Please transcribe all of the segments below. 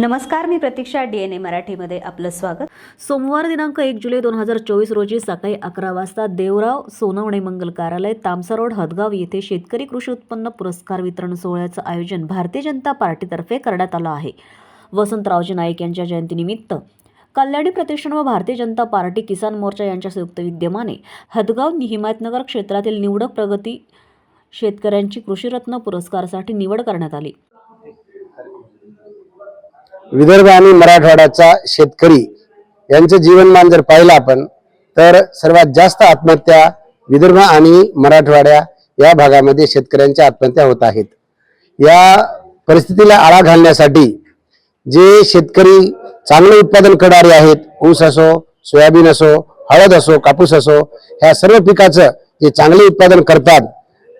नमस्कार मी प्रतीक्षा D N A मराठीमध्ये आपलं स्वागत. सोमवार दिनांक एक जुलै दोन हजार चोवीस रोजी सकाळी अकरा वाजता देवराव सोनवणे मंगल कार्यालय तामसा रोड हदगाव येथे शेतकरी कृषी उत्पन्न पुरस्कार वितरण सोहळ्याचं आयोजन भारतीय जनता पार्टीतर्फे करण्यात आलं आहे. वसंतरावजी नाईक यांच्या जयंतीनिमित्त कल्याणी प्रतिष्ठान व भारतीय जनता पार्टी किसान मोर्चा यांच्या संयुक्त विद्यमाने हदगाव हिमायतनगर क्षेत्रातील निवडक प्रगती शेतकऱ्यांची कृषीरत्न पुरस्कारासाठी निवड करण्यात आली. विदर्भ आणि मराठवाड्याचा शेतकरी यांचं जीवनमान जर पाहिलं आपण तर सर्वात जास्त आत्महत्या विदर्भ आणि मराठवाड्या या भागामध्ये शेतकऱ्यांच्या आत्महत्या होत आहेत. या परिस्थितीला आळा घालण्यासाठी जे शेतकरी चांगले उत्पादन करणारे आहेत ऊस असो सोयाबीन असो हळद असो कापूस असो ह्या सर्व पिकाचं जे चांगले उत्पादन करतात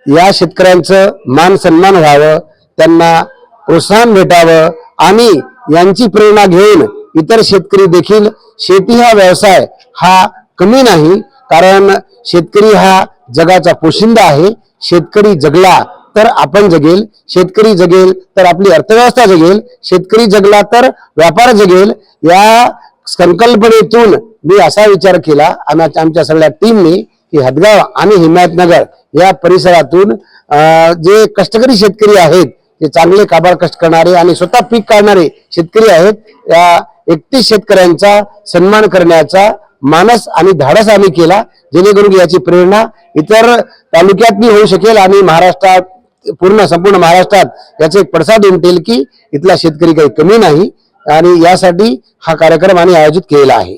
या शेतकऱ्यांचं मान सन्मान व्हावं त्यांना प्रोत्साहन भेटावं आणि यांची प्रेरणा घेऊन इतर शेतकरी देखील शेती हा व्यवसाय हा कमी नाही. कारण शेतकरी हा जगाचा पोशिंदा आहे. शेतकरी जगला तर आपण जगेल. शेतकरी जगेल तर आपली अर्थव्यवस्था जगेल. शेतकरी जगला तर व्यापार जगेल. या संकल्पनेतून मी असा विचार केला आम्ही आमच्या सगळ्या टीमने की हदगाव आणि हिमायतनगर या परिसरातून जे कष्टकरी शेतकरी आहेत जे चांगले काबाड कष्ट करणारे आणि स्वतः पीक काढणारे शेतकरी आहेत या एकतीस शेतकऱ्यांचा सन्मान करण्याचा मानस आणि धाडस आम्ही केला जेणेकरून याची प्रेरणा इतर तालुक्यातनी होऊ शकेल आणि महाराष्ट्रात पूर्ण संपूर्ण महाराष्ट्रात याचे एक पडसाद उमटेल की इथला शेतकरी काही कमी नाही आणि यासाठी हा कार्यक्रम आम्ही आयोजित केलेला आहे.